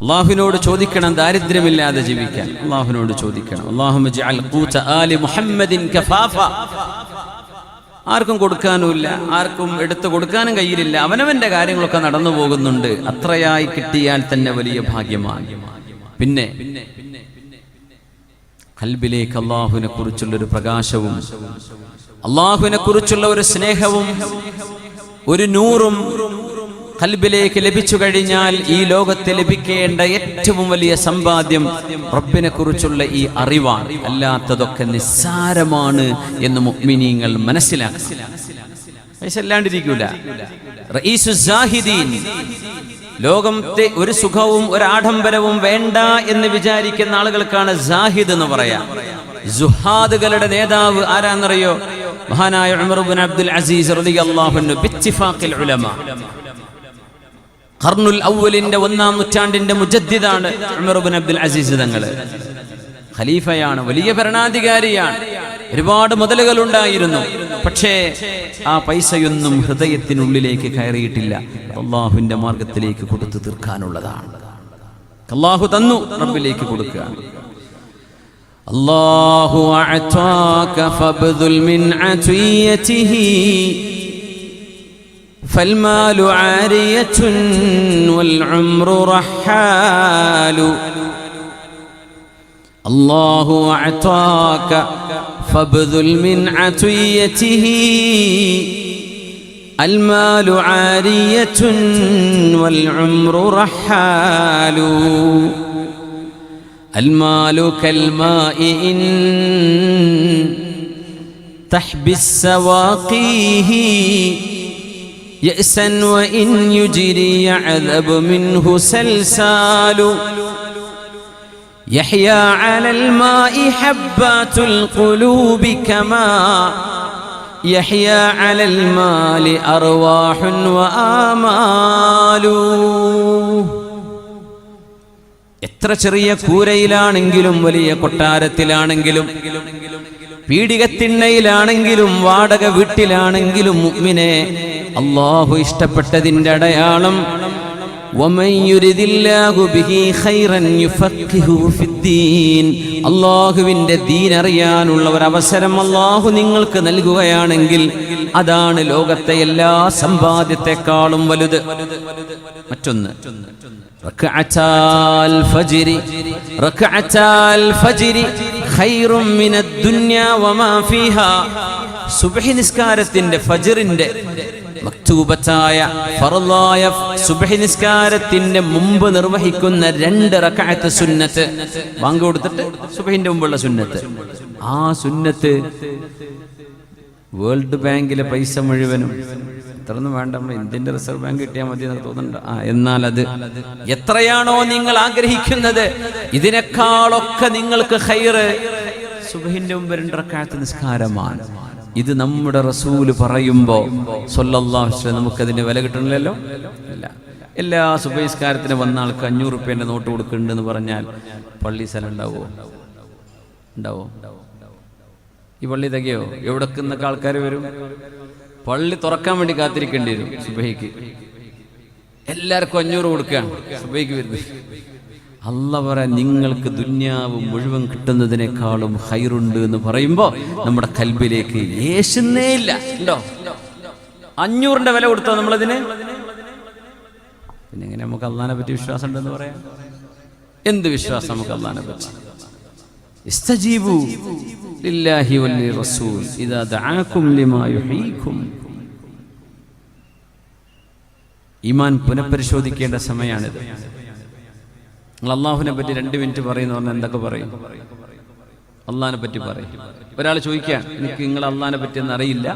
അള്ളാഹുവിനോട് ചോദിക്കണം ദാരിദ്ര്യമില്ലാതെ ജീവിക്കാൻ. അള്ളാഹുവിനോട് ചോദിക്കണം ആർക്കും കൊടുക്കാനുമില്ല ആർക്കും എടുത്തു കൊടുക്കാനും കഴിയില്ല അവനവന്റെ കാര്യങ്ങളൊക്കെ നടന്നു പോകുന്നുണ്ട്. അത്രയായി കിട്ടിയാൽ തന്നെ വലിയ ഭാഗ്യമാണ്. പിന്നെ കൽബിലേക്ക് അള്ളാഹുവിനെ കുറിച്ചുള്ള ഒരു പ്രകാശവും അള്ളാഹുവിനെ കുറിച്ചുള്ള ഒരു സ്നേഹവും ഒരു നൂറും കൽബിലേക്ക് ലഭിച്ചു കഴിഞ്ഞാൽ ഈ ലോകത്ത് ലഭിക്കേണ്ട ഏറ്റവും വലിയ സമ്പാദ്യം റബ്ബിനെ കുറിച്ചുള്ള ഈ അറിവാണ്. അല്ലാത്തതൊക്കെ നിസ്സാരമാണ് എന്ന് മുഅ്മിനീങ്ങൾ മനസ്സിലാക്കി ലോകത്തെ ഒരു സുഖവും ഒരു ആഡംബരവും വേണ്ട എന്ന് വിചാരിക്കുന്ന ആളുകൾക്കാണ് സാഹിദ് എന്ന് പറയാം. സുഹാദുകളുടെ നേതാവ് ആരാന്നറിയോ? മഹാനായ ഉമർ അബ്ദുൽ അസീസ് റളിയല്ലാഹു അൻഹു ബിത്തിഫാഖിൽ ഉലമ. ഖർനുൽ ഔവലിന്റെ ഒന്നാം നൂറ്റാണ്ടിന്റെ മുജദ്ദിദാണ് ഉമർ ഇബ്നു അബ്ദുൽ അസീസ് തങ്ങൾ. ഖലീഫയാണ് വലിയ ഭരണാധികാരിയാണ്. ഒരുപാട് മുതലുകൾ ഉണ്ടായിരുന്നു. പക്ഷേ ആ പൈസയൊന്നും ഹൃദയത്തിനുള്ളിലേക്ക് കയറിയിട്ടില്ല. അള്ളാഹുവിന്റെ മാർഗത്തിലേക്ക് കൊടുത്തു തീർക്കാനുള്ളതാണ്. അള്ളാഹു തന്നു റബ്ബിലേക്ക് കൊടുക്കുക. അള്ളാഹു فالمال عارية والعمر رحال. الله أعطاك فابذل من عطيته. المال عارية والعمر رحال. المال كالماء إن تحبس سواقيه. يأسا وإن يجري يعذب منه سلسال يحيا على الماء حبات القلوب كما يحيا على المال أرواح وآمال എത്ര ചെറിയ കൂരയിലാണെങ്കിലും വലിയ കൊട്ടാരത്തിലാണെങ്കിലും പീഡികത്തിണ്ണയിലാണെങ്കിലും വാടക വീട്ടിലാണെങ്കിലും മുഅ്മിനെ അള്ളാഹു ഇഷ്ടപ്പെട്ടതിന്റെ അടയാളം അള്ളാഹുവിന്റെ ദീൻ അറിയാനുള്ള ഒരു അവസരം അള്ളാഹു നിങ്ങൾക്ക് നൽകുകയാണെങ്കിൽ അതാണ് ലോകത്തെ എല്ലാ സമ്പാദ്യത്തെക്കാളും വലുത്. മറ്റൊന്ന് സുബഹി നിസ്കാരത്തിന്റെ ഫജിറിന്റെ മക്തൂബത്തായ ഫറലായ സുബ്ഹി നിസ്കാരത്തിന്റെ മുമ്പ് നിർവഹിക്കുന്ന രണ്ട് റക്അത്ത് സുന്നത്ത്. ബാങ്ക് കൊടുത്തിട്ട് സുബഹിന്റെ മുമ്പുള്ള സുന്നത്ത്. ആ സുന്നത്ത് വേൾഡ് ബാങ്കിലെ പൈസ മുഴുവനും ഇത്രയൊന്നും വേണ്ട നമ്മൾ ഇന്ത്യന്റെ റിസർവ് ബാങ്ക് കിട്ടിയാൽ മതി എന്ന് തോന്നുന്നുണ്ട്. ആ എന്നാൽ അത് എത്രയാണോ നിങ്ങൾ ആഗ്രഹിക്കുന്നത് ഇതിനേക്കാളൊക്കെ നിങ്ങൾക്ക് ഹൈറ് സുബഹിന്റെ മുമ്പ് രണ്ടരക്കാലത്ത് നിസ്കാരമാണ്. ഇത് നമ്മുടെ റസൂൽ പറയുമ്പോ സ്വല്ലാഹുസ്ലം നമുക്ക് അതിന്റെ വില കിട്ടണില്ലല്ലോ? ഇല്ല. എല്ലാ സുബഹിസ്കാരത്തിന് വന്ന ആൾക്ക് അഞ്ഞൂറ് റുപ്യന്റെ നോട്ട് കൊടുക്കുന്നുണ്ടെന്ന് പറഞ്ഞാൽ പള്ളി സ്ഥലം ഉണ്ടാവോ? ഉണ്ടാവോ? ഈ പള്ളി തികയോ? എവിടെ നിന്നൊക്കെ ആൾക്കാർ വരും? പള്ളി തുറക്കാൻ വേണ്ടി കാത്തിരിക്കേണ്ടി വരും സുബൈക്ക്. എല്ലാവർക്കും അഞ്ഞൂറ് കൊടുക്കുകയാണ് സുബൈക്ക് വരുന്നത്. അല്ലവരെ നിങ്ങൾക്ക് ദുന്യാവ് മുഴുവൻ കിട്ടുന്നതിനേക്കാളും ഹൈറുണ്ട് എന്ന് പറയുമ്പോൾ നമ്മുടെ കൽബിലേക്ക് യേശുന്നേ ഇല്ല. അഞ്ഞൂറിന്റെ വില കൊടുത്തോ നമ്മളതിന്? പിന്നെ എങ്ങനെ നമുക്ക് അള്ളഹാനെ പറ്റി വിശ്വാസം ഉണ്ടെന്ന് പറയാം? എന്ത് വിശ്വാസം നമുക്ക് അള്ളഹാനെ പറ്റി? ഇസ്തജീബു ലില്ലാഹി റസൂൽ ഇദാ ലിമാ ഈമാൻ പുനഃപരിശോധിക്കേണ്ട സമയാണിത്. നിങ്ങൾ അള്ളാഹുവിനെ പറ്റി രണ്ട് മിനിറ്റ് പറയുന്ന പറഞ്ഞാൽ എന്തൊക്കെ പറയും? അള്ളഹാനെ പറ്റി പറയും. ഒരാൾ ചോദിക്കാൻ എനിക്ക് നിങ്ങൾ അള്ളഹാനെ പറ്റി ഒന്നും അറിയില്ല.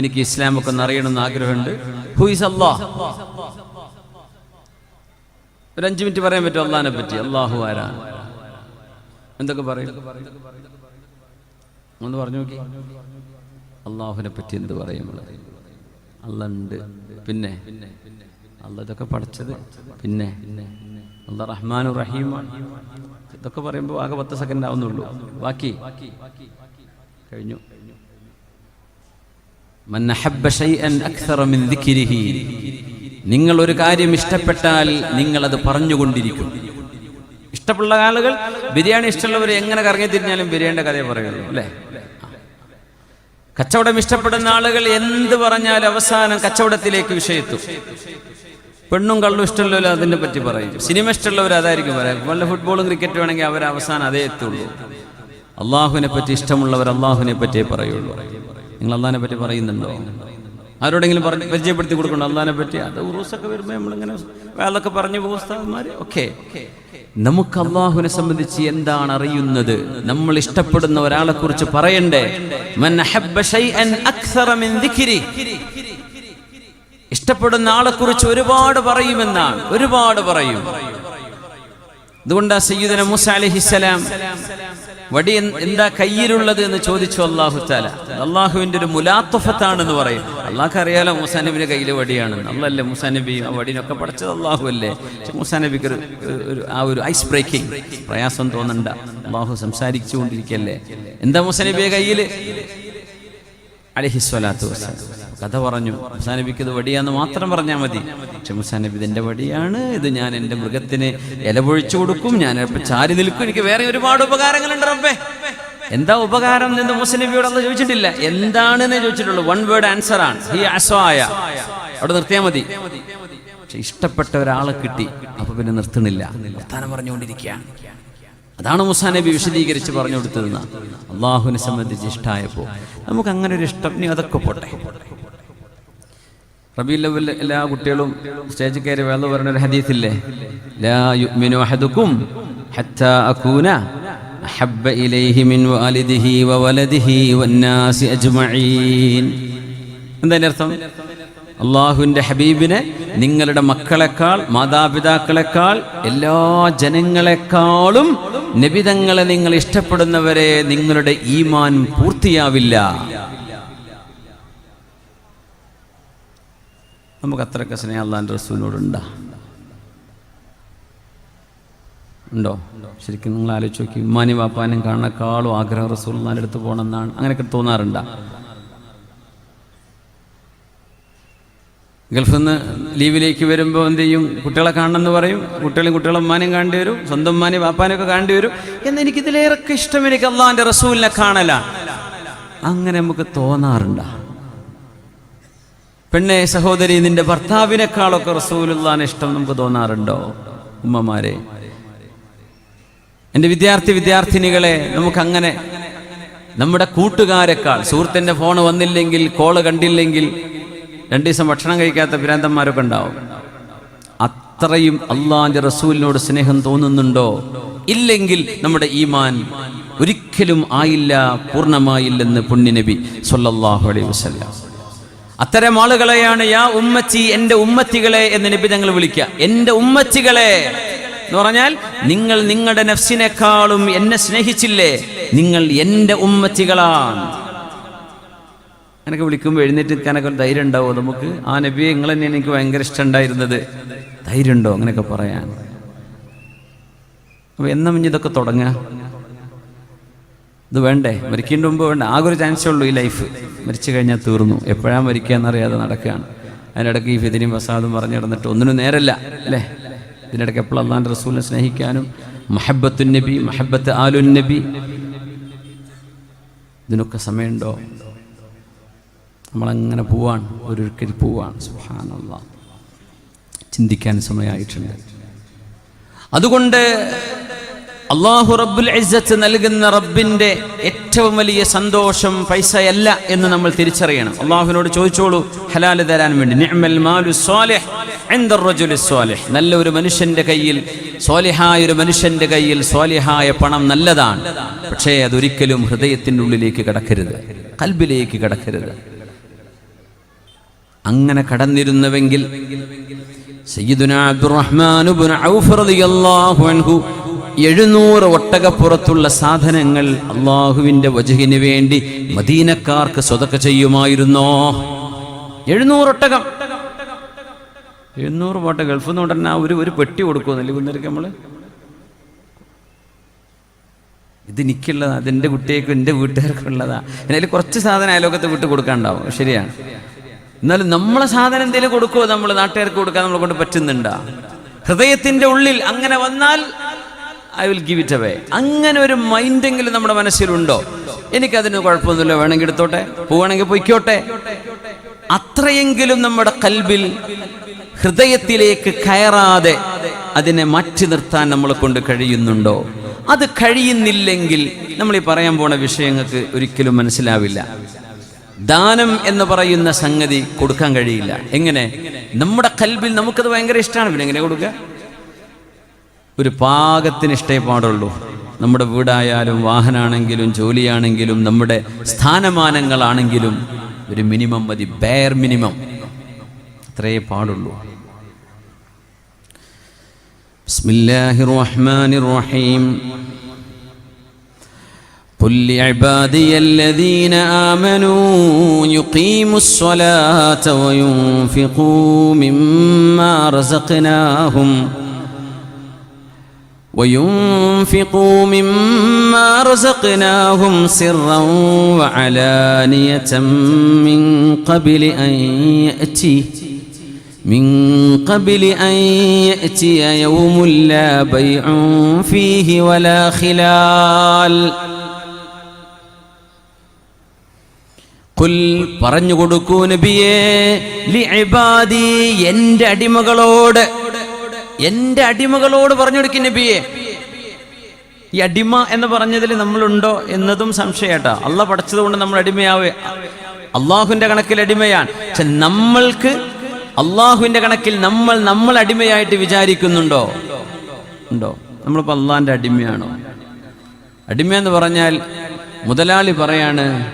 എനിക്ക് ഇസ്ലാമൊക്കെ ഒന്ന് അറിയണമെന്ന് ആഗ്രഹമുണ്ട്. ഹു ഇസ് അള്ളാഹ് ഒരു അഞ്ച് മിനിറ്റ് പറയാൻ പറ്റും അള്ളഹാനെ പറ്റി. അള്ളാഹു ആരാണ്? എന്തൊക്കെ പറയും? ഒന്ന് പറഞ്ഞു നോക്കി. അള്ളാഹുവിനെ പറ്റി എന്ത് പറയും അള്ളണ്ട് ഉണ്ട്. പിന്നെ? അല്ല ഇതൊക്കെ പഠിച്ചത്. പിന്നെ അല്ല റഹ്മാനു റഹീമാണ് ഇതൊക്കെ പറയുമ്പോൾ ആകെ പത്ത് സെക്കൻഡ് ആവുന്നുള്ളൂ. ബാക്കി കഴിഞ്ഞു. നിങ്ങൾ ഒരു കാര്യം ഇഷ്ടപ്പെട്ടാൽ നിങ്ങൾ അത് പറഞ്ഞുകൊണ്ടിരിക്കും. ഇഷ്ടമുള്ള ആളുകൾ ബിരിയാണി ഇഷ്ടമുള്ളവർ എങ്ങനെ കറങ്ങി തിരിഞ്ഞാലും ബിരിയാണിയുടെ കഥയെ പറയുള്ളൂ അല്ലേ? കച്ചവടം ഇഷ്ടപ്പെടുന്ന ആളുകൾ എന്ത് പറഞ്ഞാൽ അവസാനം കച്ചവടത്തിലേക്ക് വിഷയത്തു. പെണ്ണും കള്ളും ഇഷ്ടമുള്ളവർ അതിനെ പറ്റി പറയും. സിനിമ ഇഷ്ടമുള്ളവർ അതായിരിക്കും പറയാം. വല്ല ഫുട്ബോളും ക്രിക്കറ്റും ആണെങ്കിൽ അവർ അവസാനം അതേ എത്തുള്ളൂ. അള്ളാഹുവിനെ പറ്റി ഇഷ്ടമുള്ളവർ അള്ളാഹുവിനെ പറ്റിയേ പറയുള്ളൂ. നിങ്ങൾ അള്ളാഹിനെ പറ്റി പറയുന്നുണ്ടോ? ആരോടെങ്കിലും പറഞ്ഞ് പരിചയപ്പെടുത്തി കൊടുക്കണോ? അള്ളാഹിനെ പറ്റി? അത് ഉറൂസൊക്കെ വരുമ്പോൾ നമ്മളിങ്ങനെ അതൊക്കെ പറഞ്ഞു പോകുസ്താന്മാർ ഓക്കെ. നമുക്ക് അള്ളാഹുവിനെ സംബന്ധിച്ച് എന്താണ് അറിയുന്നത്? നമ്മൾ ഇഷ്ടപ്പെടുന്ന ഒരാളെ കുറിച്ച് പറയണ്ടേ? ഇഷ്ടപ്പെടുന്ന ആളെ കുറിച്ച് ഒരുപാട് പറയുമെന്നാണ്. ഒരുപാട് പറയും. അതുകൊണ്ടാ സയ്യിദന മൂസ അലഹിസ്സലാം വടി എന്താ കയ്യിലുള്ളത് എന്ന് ചോദിച്ചു അള്ളാഹു താല അള്ളാഹുവിന്റെ ഒരു മുലാത്തുഫത്താണെന്ന് പറയും. അള്ളാഹ് അറിയാലോ മൂസാ നബിയുടെ കയ്യിൽ വടിയാണ്. അള്ളല്ലേ മൂസാ നബി ആ വടിനൊക്കെ പഠിച്ചത് അള്ളാഹു അല്ലേ? മൂസാ ഒരു ആ ഒരു ഐസ് ബ്രേക്കിംഗ് പ്രയാസം തോന്നണ്ട. അള്ളാഹു സംസാരിച്ചുകൊണ്ടിരിക്കല്ലേ എന്താ മൂസാ നബിയെ കയ്യിൽ അലഹിസ്വലാത്തു വസ്സലാം. കഥ പറഞ്ഞു മുസാനബിക്ക് ഇത് വടിയാന്ന് മാത്രം പറഞ്ഞാൽ മതി. പക്ഷെ മുസാനബി ഇതിന്റെ വടിയാണ്. ഇത് ഞാൻ എന്റെ മൃഗത്തിന് ഇല പൊഴിച്ചു കൊടുക്കും. ഞാൻ ചാരി നിൽക്കും. എനിക്ക് വേറെ ഒരുപാട് ഉപകാരങ്ങളുണ്ട് റബ്ബേ. എന്താ ഉപകാരം? എന്ന് മുസ്ലിബിയോട് അന്ന് ചോദിച്ചിട്ടില്ല. എന്താണെന്ന് ചോദിച്ചിട്ടുള്ളൂ. വൺ വേർഡ് ആൻസർ ആണ്. അവിടെ നിർത്തിയാൽ മതി. പക്ഷെ ഇഷ്ടപ്പെട്ട ഒരാളെ കിട്ടി. അപ്പൊ പിന്നെ നിർത്തുന്നില്ല. വർത്താനം പറഞ്ഞുകൊണ്ടിരിക്കുകയാണ് അതാണ് മുസാ നബി വിശദീകരിച്ച് പറഞ്ഞു കൊടുത്തതെന്ന്. അള്ളാഹുവിനെ സംബന്ധിച്ച് ഇഷ്ടമായപ്പോൾ നമുക്ക് അങ്ങനെ ഒരു ഇഷ്ടം അതൊക്കെ പോട്ടെ. റബി ലവൽ എല്ലാ കുട്ടികളും സ്റ്റേജിൽ കയറി വേള പറഞ്ഞ ഒരു ഹദീസില്ലേ? ലാ ഹത്താ ഇലൈഹി മിൻ വാലിദിഹി വവലദിഹി അജ്മഈൻ. അർത്ഥം? അള്ളാഹുവിന്റെ ഹബീബിനെ നിങ്ങളുടെ മക്കളെക്കാൾ മാതാപിതാക്കളെക്കാൾ എല്ലാ ജനങ്ങളെക്കാളും നിബിതങ്ങളെ നിങ്ങൾ ഇഷ്ടപ്പെടുന്നവരെ നിങ്ങളുടെ ഈമാൻ പൂർത്തിയാവില്ല. നമുക്ക് അത്രയൊക്കെ സ്നേഹം അള്ളാന്റെ ഉണ്ടോ. ശരിക്കും നിങ്ങൾ ആലോചിച്ച് നോക്കി. ഉമ്മാനി വാപ്പാനും കാണക്കാളും ആഗ്രഹം റസൂൽ നാലെടുത്ത് പോകണമെന്നാണ്. അങ്ങനെയൊക്കെ തോന്നാറുണ്ടാ? ഗൾഫിൽ നിന്ന് ലീവിലേക്ക് വരുമ്പോൾ എന്ത് ചെയ്യും? കുട്ടികളെ കാണണമെന്ന് പറയും. കുട്ടികളും കുട്ടികളെ ഉമ്മാനും കാണേണ്ടി വരും. സ്വന്തം ഉമ്മാനും വാപ്പാനൊക്കെ കാണേണ്ടി വരും. എന്ന് എനിക്ക് ഇതിലേറൊക്കെ ഇഷ്ടം എനിക്ക് അള്ളാഹിന്റെ റസൂലിനെ കാണലാണ് അങ്ങനെ നമുക്ക് തോന്നാറുണ്ട. പെണ്ണെ സഹോദരി നിന്റെ ഭർത്താവിനേക്കാളൊക്കെ റസൂലുള്ളാൻ ഇഷ്ടം നമുക്ക് തോന്നാറുണ്ടോ? ഉമ്മമാരെ. എന്റെ വിദ്യാർത്ഥി വിദ്യാർത്ഥിനികളെ നമുക്കങ്ങനെ നമ്മുടെ കൂട്ടുകാരെക്കാൾ സുഹൃത്തിന്റെ ഫോൺ വന്നില്ലെങ്കിൽ കോൾ കണ്ടില്ലെങ്കിൽ രണ്ടു ദിവസം ഭക്ഷണം കഴിക്കാത്ത ഭ്രാന്തന്മാരൊക്കെ ഉണ്ടാവും. അത്രയും അള്ളാന്റെ റസൂലിനോട് സ്നേഹം തോന്നുന്നുണ്ടോ? ഇല്ലെങ്കിൽ നമ്മുടെ ഈമാൻ ഒരിക്കലും ആയില്ല പൂർണമായില്ലെന്ന് പുണ്യനബി സൊല്ലാഹു അലൈഹി വസല്ലം. അത്തരം ആളുകളെയാണ് യാ ഉമ്മച്ചി എന്റെ ഉമ്മത്തികളെ എന്ന് നബി ഞങ്ങൾ വിളിക്കുക. എന്റെ ഉമ്മച്ചികളെ എന്ന് പറഞ്ഞാൽ നിങ്ങൾ നിങ്ങളുടെ നഫ്സിനേക്കാളും എന്നെ സ്നേഹിച്ചില്ലേ? നിങ്ങൾ എന്റെ ഉമ്മത്തികളാണ്. അങ്ങനെയൊക്കെ വിളിക്കുമ്പോൾ എഴുന്നേറ്റ് നിൽക്കാനൊക്കെ ഒരു ധൈര്യം ഉണ്ടാവുമോ നമുക്ക് ആ നബിയെ നിങ്ങൾ തന്നെ എനിക്ക് ഭയങ്കര ഇഷ്ടമുണ്ടായിരുന്നത് ധൈര്യമുണ്ടോ അങ്ങനെയൊക്കെ പറയാൻ. അപ്പോൾ എന്നാ ഇതൊക്കെ തുടങ്ങുക ഇത് വേണ്ടേ? മരിക്കേണ്ട മുമ്പ് വേണ്ട. ആകെ ഒരു ചാൻസേ ഉള്ളൂ ഈ ലൈഫ് മരിച്ചു കഴിഞ്ഞാൽ തീർന്നു. എപ്പോഴാണ് മരിക്കുക എന്നറിയാതെ നടക്കുകയാണ് അതിനിടയ്ക്ക് ഈ ഫിദിനും വസാദും പറഞ്ഞു കിടന്നിട്ട് ഒന്നിനും നേരല്ല അല്ലേ? ഇതിനിടയ്ക്ക് എപ്പോഴും അള്ളാന്റെ റസൂലിനെ സ്നേഹിക്കാനും മഹബത്തുൻ നബി മഹബത്ത് ആലുൻ നബി. ഇതിനൊക്കെ സമയമുണ്ടോ? നമ്മളങ്ങനെ പോവാണ് ഓരോരുക്കൽ പോവാണ്. സുഹാനുള്ള ചിന്തിക്കാൻ സമയമായിട്ടുണ്ട് അതുകൊണ്ട് അള്ളാഹു റബ്ബുൽ ഇസ്സത്ത് നൽകുന്ന റബ്ബിന്റെ ഏറ്റവും വലിയ സന്തോഷം പൈസയല്ല എന്ന് നമ്മൾ തിരിച്ചറിയണം. അള്ളാഹുവിനോട് ചോദിച്ചോളൂ ഹലാൽ തരാൻ വേണ്ടി. നിഅ്മൽ മാലു സ്വാലിഹ് സ്വാലിഹ്. നല്ല ഒരു മനുഷ്യന്റെ കയ്യിൽ സ്വാലിഹായ ഒരു മനുഷ്യന്റെ കയ്യിൽ സ്വാലിഹായ പണം നല്ലതാണ്. പക്ഷേ അതൊരിക്കലും ഹൃദയത്തിന്റെ ഉള്ളിലേക്ക് കടക്കരുത് കൽബിലേക്ക് കടക്കരുത്. അങ്ങനെ കടന്നിരുന്നുവെങ്കിൽ എഴുന്നൂറ് ഒട്ടകപ്പുറത്തുള്ള സാധനങ്ങൾ അള്ളാഹുവിന്റെ വജഹിന് വേണ്ടി മദീനക്കാർക്ക് സ്വതക്ക ചെയ്യുമായിരുന്നോ? എഴുന്നൂറ് ഒട്ടകം. എഴുന്നൂറ് പോട്ടെ ഗൾഫിൽ നിന്ന് ആ ഒരു ഒരു പെട്ടി കൊടുക്കുമെന്നല്ലേ കുന്നേരക്ക് നമ്മൾ? ഇത് എനിക്കുള്ളതാ അതെന്റെ കുട്ടിയേക്കും എന്റെ വീട്ടുകാർക്കുള്ളതാ എന്നാലും കുറച്ച് സാധനം അയലോകത്ത് വിട്ട് കൊടുക്കാണ്ടാവും ശരിയാണ്. എന്നാലും നമ്മളെ സാധനം എന്തെങ്കിലും കൊടുക്കുമോ നമ്മൾ നാട്ടുകാർക്ക് കൊടുക്കാൻ നമ്മളെ കൊണ്ട് പറ്റുന്നുണ്ടാ? ഹൃദയത്തിന്റെ ഉള്ളിൽ അങ്ങനെ വന്നാൽ I will give it away അങ്ങനെ ഒരു മൈൻഡെങ്കിലും നമ്മുടെ മനസ്സിലുണ്ടോ? എനിക്കതിന് കുഴപ്പമൊന്നുമില്ല. വേണമെങ്കിൽ എടുത്തോട്ടെ? പോവാണെങ്കിൽ പൊയ്ക്കോട്ടെ? അത്രയെങ്കിലും നമ്മുടെ കൽബിൽ ഹൃദയത്തിലേക്ക് കയറാതെ അതിനെ മാറ്റി നിർത്താൻ നമ്മളെ കൊണ്ട് കഴിയുന്നുണ്ടോ? അത് കഴിയുന്നില്ലെങ്കിൽ നമ്മൾ ഈ പറയാൻ പോണ വിഷയങ്ങൾക്ക് ഒരിക്കലും മനസ്സിലാവില്ല. ദാനം എന്ന് പറയുന്ന സംഗതി കൊടുക്കാൻ കഴിയില്ല. എങ്ങനെ? നമ്മുടെ കൽബിൽ നമുക്കത് ഭയങ്കര ഇഷ്ടമാണ് പിന്നെ എങ്ങനെ കൊടുക്കുക? ഒരു പാകത്തിന് ഇഷ്ടേ പാടുള്ളൂ. നമ്മുടെ വീടായാലും വാഹനമാണെങ്കിലും ജോലിയാണെങ്കിലും നമ്മുടെ സ്ഥാനമാനങ്ങളാണെങ്കിലും ഒരു മിനിമം മതി. ബെയർ മിനിമം അത്രേ പാടുള്ളൂ. ബിസ്മില്ലാഹിർ റഹ്മാനിർ റഹീം. قل لعبادي الذين آمنوا يقيموا الصلاة وينفقوا مما رزقناهم وينفقوا مما رزقناهم سرا وعلانية من قبل أن يأتي من قبل أن يأتي يوم لا بيع فيه ولا خلال കുൽ പറഞ്ഞു കൊടുക്കൂ നബിയേ ലിഇബാദി എന്റെ അടിമകളോട് എന്റെ അടിമകളോട് പറഞ്ഞു കൊടുക്കും നബിയെ. ഈ അടിമ എന്ന് പറഞ്ഞതിൽ നമ്മളുണ്ടോ എന്നതും സംശയട്ടാ. അള്ള പഠിച്ചത് കൊണ്ട് നമ്മൾ അടിമയാവേ. അള്ളാഹുവിന്റെ കണക്കിൽ അടിമയാണ്. പക്ഷെ നമ്മൾക്ക് അള്ളാഹുവിന്റെ കണക്കിൽ നമ്മൾ നമ്മൾ അടിമയായിട്ട് വിചാരിക്കുന്നുണ്ടോ? ഉണ്ടോ? നമ്മളിപ്പോൾ അള്ളാഹിന്റെ അടിമയാണോ? അടിമ എന്ന് പറഞ്ഞാൽ മുതലാളി പറയാണ്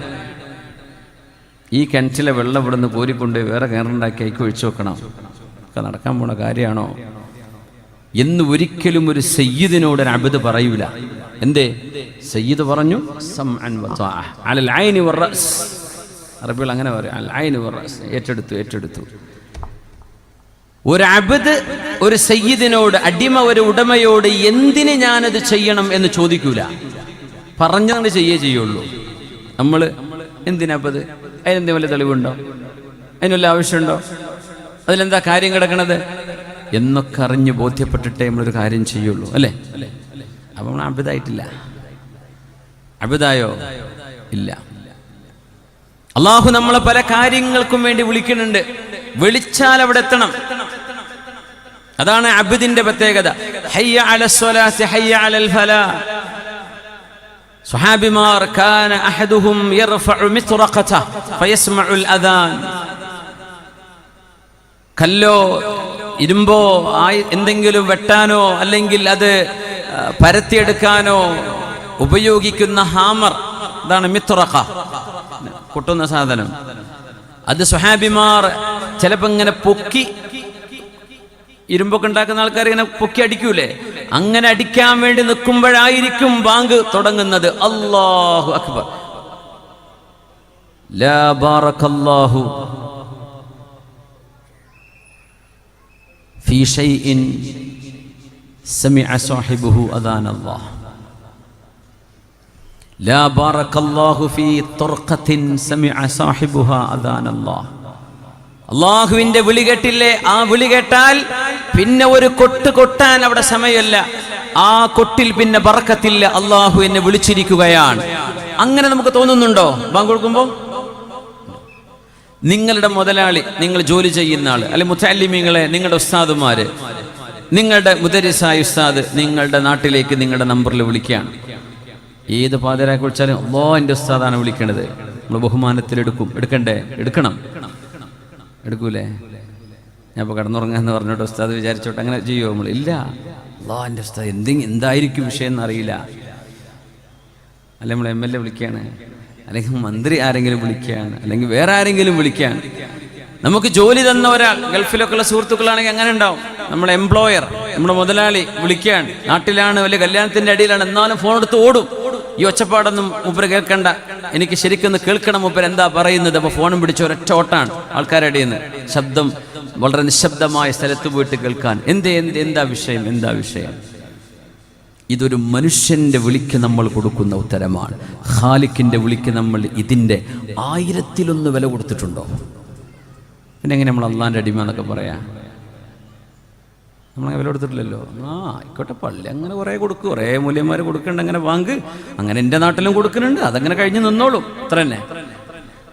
ഈ കിണറ്റിലെ വെള്ളം ഇവിടുന്ന് കോരിക്കൊണ്ട് വേറെ കിണറുണ്ടാക്കി അയക്ക് ഒഴിച്ചു വെക്കണം. ഒക്കെ നടക്കാൻ പോണ കാര്യമാണോ? എന്ന് ഒരിക്കലും ഒരു സയ്യിദിനോട് ഒരു അബിദ് പറയൂല. എന്തേ? സയ്യിദ് പറഞ്ഞു. അറബികൾ അങ്ങനെ പറയും. ഏറ്റെടുത്തു ഏറ്റെടുത്തു. ഒരു അബിദ് ഒരു സയ്യിദിനോട് അടിമ ഒരു ഉടമയോട് എന്തിന് ഞാനത് ചെയ്യണം എന്ന് ചോദിക്കൂല. പറഞ്ഞുകൊണ്ട് ചെയ്യേ ചെയ്യുള്ളൂ. നമ്മൾ എന്തിനാപ്പത് അതിനെന്തെങ്കിലും വല്ല തെളിവുണ്ടോ? അതിനുള്ള ആവശ്യമുണ്ടോ? അതിലെന്താ കാര്യം കിടക്കണത്? എന്നൊക്കെ അറിഞ്ഞ് ബോധ്യപ്പെട്ടിട്ടേ നമ്മളൊരു കാര്യം ചെയ്യുള്ളൂ അല്ലേ? അപ്പം നമ്മൾ അബിതായിട്ടില്ല അബിതായോ ഇല്ല. അള്ളാഹു നമ്മളെ പല കാര്യങ്ങൾക്കും വേണ്ടി വിളിക്കുന്നുണ്ട്. വിളിച്ചാൽ അവിടെ എത്തണം. അതാണ് അബിദിന്റെ പ്രത്യേകത. ഹയ്യ അലസ്വലാ ഹയ്യ അലൽ ഫലാ. സ്വഹാബിമാർ കാന അഹദുഹും യർഫഉ മിത്റഖത ഫയസ്മഉൽ അദാൻ കല്ലോ ഇരുമ്പോ ആയി എന്തെങ്കിലും വെട്ടാനോ അല്ലെങ്കിൽ അത് പരത്തിയെടുക്കാനോ ഉപയോഗിക്കുന്ന ഹാമർ അതാണ് മിത്രഖ കൊട്ടുന്ന സാധനം. അത് സുഹാബിമാർ ചിലപ്പോൾ ഇങ്ങനെ പൊക്കി ഇരുമ്പൊക്കെ ഉണ്ടാക്കുന്ന ആൾക്കാർ ഇങ്ങനെ പൊക്കി അടിക്കൂലേ അങ്ങനെ അടിക്കാൻ വേണ്ടി നിൽക്കുമ്പോഴായിരിക്കും ബാങ്ക് തുടങ്ങുന്നത് അല്ലാഹു അക്ബർ ലാ ബാറക്കല്ലാഹു في شيء سمع صاحبه أذان الله لا بارك الله في طرقة سمع صاحبها أذان الله അള്ളാഹുവിന്റെ വിളി കേട്ടില്ലേ ആ വിളി കേട്ടാൽ പിന്നെ ഒരു കൊട്ട് കൊട്ടാൻ അവിടെ സമയമല്ല. ആ കൊട്ടിൽ പിന്നെ പറക്കത്തില്ല. അള്ളാഹു എന്നെ വിളിച്ചിരിക്കുകയാണ്. അങ്ങനെ നമുക്ക് തോന്നുന്നുണ്ടോ? ബാങ്ക് നിങ്ങളുടെ മുതലാളി നിങ്ങൾ ജോലി ചെയ്യുന്ന ആൾ അല്ലെ മുത്തല്ലിമീങ്ങളെ നിങ്ങളുടെ ഉസ്താദുമാര് നിങ്ങളുടെ മുദരിസായ ഉസ്താദ് നിങ്ങളുടെ നാട്ടിലേക്ക് നിങ്ങളുടെ നമ്പറിൽ വിളിക്കുകയാണ്. ഏത് പാതിരാക്കി വിളിച്ചാലും ഓ എന്റെ ഉസ്താദാണ് വിളിക്കണത്. നമ്മൾ ബഹുമാനത്തിൽ എടുക്കും എടുക്കണ്ടേ? എടുക്കണം. എടുക്കൂലേ? ഞാൻ ഇപ്പോൾ കിടന്നുറങ്ങാന്ന് പറഞ്ഞോട്ട് ഉസ്താദ് വിചാരിച്ചോട്ട് അങ്ങനെ ചെയ്യുമോ നമ്മൾ ഇല്ല. അല്ലോ എന്റെ ഉസ്താദ് എന്തെങ്കിലും എന്തായിരിക്കും വിഷയം എന്നറിയില്ല അല്ലെ നമ്മൾ എം എൽ എ വിളിക്കുകയാണ് അല്ലെങ്കിൽ മന്ത്രി ആരെങ്കിലും വിളിക്കുകയാണ് അല്ലെങ്കിൽ വേറെ ആരെങ്കിലും വിളിക്കുകയാണ് നമുക്ക് ജോലി തന്ന ഒരാൾ ഗൾഫിലൊക്കെ ഉള്ള സുഹൃത്തുക്കളാണെങ്കിൽ അങ്ങനെ ഉണ്ടാവും. നമ്മുടെ എംപ്ലോയർ നമ്മുടെ മുതലാളി വിളിക്കുകയാണ് നാട്ടിലാണ് വലിയ കല്യാണത്തിന്റെ അടിയിലാണ് എന്നാലും ഫോൺ എടുത്ത് ഓടും. ഈ ഒച്ചപ്പാടൊന്നും മൂപ്പര് കേൾക്കണ്ട. എനിക്ക് ശരിക്കൊന്ന് കേൾക്കണം മൂപ്പര് എന്താ പറയുന്നത്. അപ്പൊ ഫോണും പിടിച്ച ഒരൊറ്റ ഓട്ടാണ് ആൾക്കാരുടെ നിന്ന് ശബ്ദം വളരെ നിശബ്ദമായ സ്ഥലത്ത് പോയിട്ട് കേൾക്കാൻ. എന്ത് എന്ത് എന്താ വിഷയം എന്താ വിഷയം? ഇതൊരു മനുഷ്യന്റെ വിളിക്ക് നമ്മൾ കൊടുക്കുന്ന ഉത്തരമാണ്. ഹാലിക്കിന്റെ വിളിക്ക് നമ്മൾ ഇതിന്റെ ആയിരത്തിലൊന്ന് വില കൊടുത്തിട്ടുണ്ടോ? പിന്നെ എങ്ങനെ നമ്മൾ അള്ളാന്റെ അടിമ എന്നൊക്കെ പറയാ? നമ്മളങ്ങനെ വില കൊടുത്തിട്ടില്ലല്ലോ. ആ ആയിക്കോട്ടെ പള്ളി അങ്ങനെ കുറേ കൊടുക്കും. കുറേ മൂല്യന്മാർ കൊടുക്കുന്നുണ്ട് അങ്ങനെ വാങ്ങ് അങ്ങനെ എന്റെ നാട്ടിലും കൊടുക്കുന്നുണ്ട് അതങ്ങനെ കഴിഞ്ഞ് നിന്നോളും. അത്ര തന്നെ.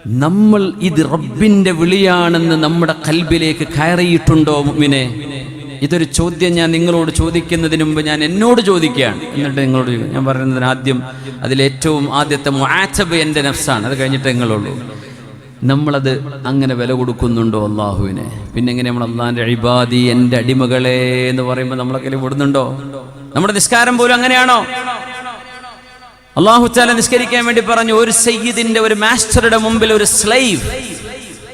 നമ്മൾ ഇത് റബ്ബിന്റെ വിളിയാണെന്ന് നമ്മുടെ കൽബിലേക്ക് കയറിയിട്ടുണ്ടോ മുമ്പിനെ ഇതൊരു ചോദ്യം ഞാൻ നിങ്ങളോട് ചോദിക്കുന്നതിന് മുമ്പ് ഞാൻ എന്നോട് ചോദിക്കുകയാണ്. എന്നിട്ട് നിങ്ങളോട്. ഞാൻ പറയുന്നതിന് ആദ്യം അതിലേറ്റവും ആദ്യത്തെ മാച്ചബ് എന്റെ നഫ്സാണ്. അത് കഴിഞ്ഞിട്ട് നിങ്ങളുള്ളൂ. നമ്മളത് അങ്ങനെ വില കൊടുക്കുന്നുണ്ടോ അള്ളാഹുവിനെ പിന്നെ എങ്ങനെ നമ്മൾ അള്ളാഹിന്റെ അഴിബാദി എന്റെ അടിമകളെ എന്ന് പറയുമ്പോൾ നമ്മളൊക്കെ വിടുന്നുണ്ടോ? നമ്മുടെ നിസ്കാരം പോലും അങ്ങനെയാണോ? അള്ളാഹു ചാല നിസ്കരിക്കാൻ വേണ്ടി പറഞ്ഞു ഒരു സയ്യിദിന്റെ ഒരു മാസ്റ്ററുടെ മുമ്പിൽ ഒരു സ്ലൈവ്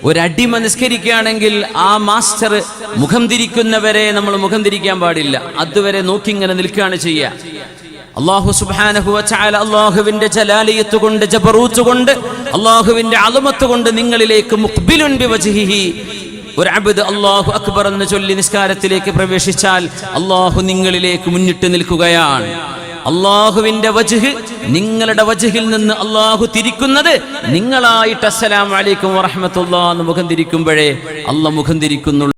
ഒരു അടിമ നിസ്കരിക്കുകയാണെങ്കിൽ ആ മാസ്റ്റർ മുഖം തിരിക്കുന്നവരെ നമ്മൾ മുഖം തിരിക്കാൻ പാടില്ല. അതുവരെ നോക്കി ഇങ്ങനെ നിൽക്കുകയാണ് ചെയ്യുക. അള്ളാഹു സുബ്ഹാനഹു വതആല അള്ളാഹുവിന്റെ ജലാലിയത്ത് കൊണ്ട് ജബറൂത്ത് കൊണ്ട് അള്ളാഹുവിന്റെ അലമത്ത് കൊണ്ട് നിങ്ങളിലേക്ക് ബിവജ്ഹിഹി. ഒരു അബ്ദ് അള്ളാഹു അക്ബർ എന്ന് ചൊല്ലി നിസ്കാരത്തിലേക്ക് പ്രവേശിച്ചാൽ അള്ളാഹു നിങ്ങളിലേക്ക് മുന്നിട്ട് നിൽക്കുകയാണ്. അള്ളാഹുവിന്റെ വജുഹ് നിങ്ങളുടെ വജുഹിൽ നിന്ന് അള്ളാഹു തിരിക്കുന്നത് നിങ്ങളായിട്ട് അസ്സലാം വലൈക്കും വറഹമത്തുള്ള എന്ന് മുഖം തിരിക്കുമ്പോഴേ അള്ള മുഖം തിരിക്കുന്നുള്ളൂ.